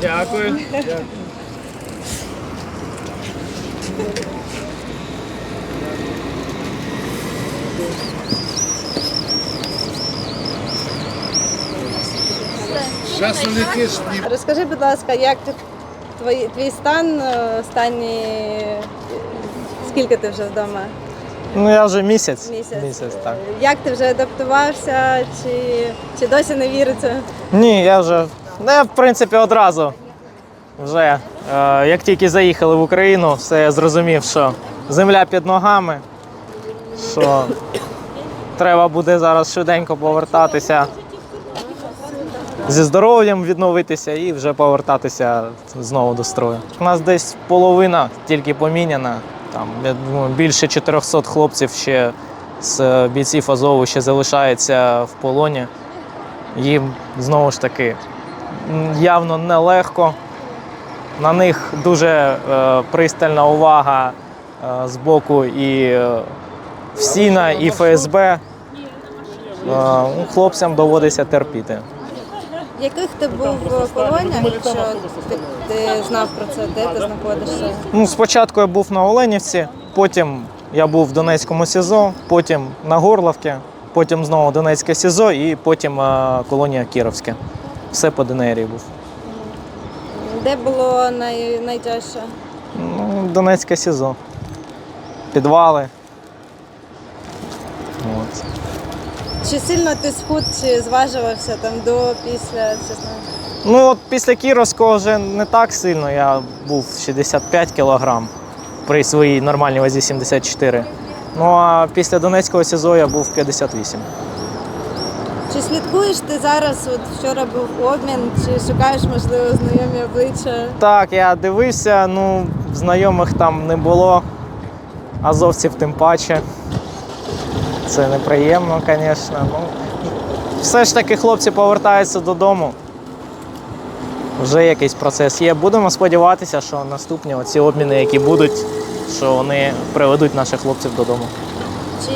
Дякую. Зараз улетиш, ні. Розкажи, будь ласка, як ти- твої, твій стан е, останні. Скільки ти вже вдома? Ну я вже місяць. Місяць. Місяць, так. Як ти вже адаптувався, чи, чи досі не віриться? Ні, я вже. Ну, я, в принципі, одразу. Вже е, як тільки заїхали в Україну, все я зрозумів, що земля під ногами, що треба буде зараз швиденько повертатися. Зі здоров'ям відновитися і вже повертатися знову до строю. У нас десь половина тільки поміняна. Там я думаю, більше 400 хлопців ще з е, бійців Азову ще залишається в полоні. Їм знову ж таки явно нелегко. На них дуже е, пристальна увага е, з боку і е, ФСІНа, і ФСБ. Е, ну, хлопцям доводиться терпіти. В яких ти був в полонях, якщо ти, ти знав про це, де ти знаходишся? Ну, спочатку я був на Оленівці, потім я був в Донецькому СІЗО, потім на Горловці, потім знову Донецьке СІЗО і потім е, колонія Кіровське. Все по ДНРі був. Де було най, найтяжче? Ну, Донецьке СІЗО. Підвали. От. Чи сильно ти схуд, чи зважувався там до, після, чесно? Ну, от після Кіровського вже не так сильно. Я був 65 кілограм при своїй нормальній вазі 74. Ну а після Донецького СІЗО я був 58. Чи слідкуєш ти зараз? От вчора був обмін, чи шукаєш, можливо, знайомі обличчя? Так, я дивився, ну, знайомих там не було, азовців тим паче. Це неприємно, звісно. Ну, все ж таки хлопці повертаються додому. Вже якийсь процес є. Будемо сподіватися, що наступні оці обміни, які будуть, що вони приведуть наших хлопців додому. Чи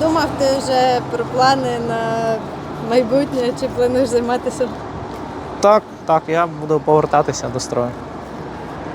думав ти вже про плани на майбутнє, чи плануєш займатися? Так, так, я буду повертатися до строю.